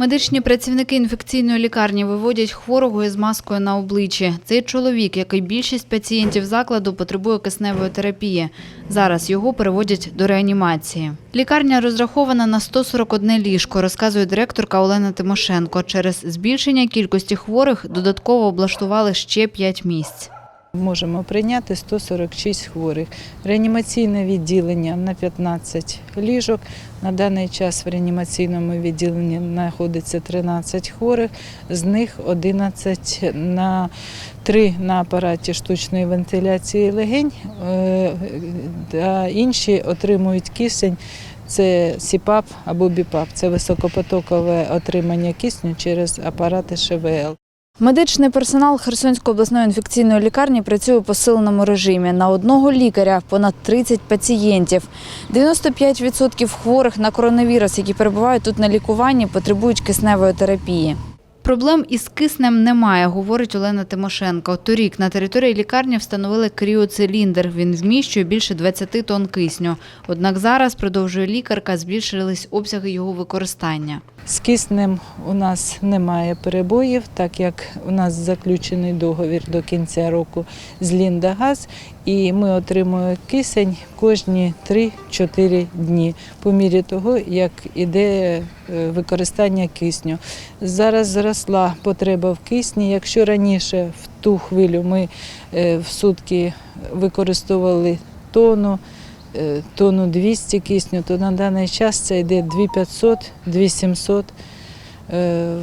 Медичні працівники інфекційної лікарні виводять хворого із маскою на обличчі. Цей чоловік, як і більшість пацієнтів закладу, потребує кисневої терапії. Зараз його переводять до реанімації. Лікарня розрахована на 141 ліжко, розказує директорка Олена Тимошенко. Через збільшення кількості хворих додатково облаштували ще 5 місць. Можемо прийняти 146 хворих. Реанімаційне відділення на 15 ліжок. На даний час в реанімаційному відділенні знаходиться 13 хворих, з них 11 на 3 на апараті штучної вентиляції легень, е, а інші отримують кисень. Це СІПАП або БІПАП, це високопотокове отримання кисню через апарати ШВЛ. Медичний персонал Херсонської обласної інфекційної лікарні працює у посиленому режимі. На одного лікаря понад 30 пацієнтів. 95% хворих на коронавірус, які перебувають тут на лікуванні, потребують кисневої терапії. Проблем із киснем немає, говорить Олена Тимошенко. Торік на території лікарні встановили кріоциліндр. Він вміщує більше 20 тонн кисню. Однак зараз, продовжує лікарка, збільшились обсяги його використання. З киснем у нас немає перебоїв, так як у нас заключений договір до кінця року з Ліндагаз, і ми отримуємо кисень кожні 3-4 дні по мірі того, як іде е, використання кисню. Зараз зросла потреба в кисні. Якщо раніше в ту хвилю ми е, в сутки використовували тонну, е, тонну 200 кисню, то на даний час це йде 2500-2700 е,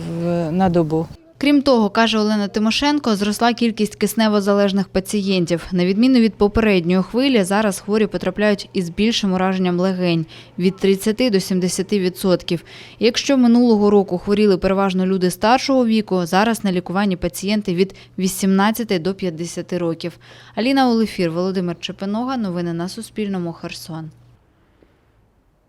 на добу. Крім того, каже Олена Тимошенко, зросла кількість кисневозалежних пацієнтів. На відміну від попередньої хвилі, зараз хворі потрапляють із більшим ураженням легень – від 30 до 70 відсотків. Якщо минулого року хворіли переважно люди старшого віку, зараз на лікуванні пацієнти від 18 до 50 років. Аліна Олефір, Володимир Чепенога. Новини на Суспільному. Херсон.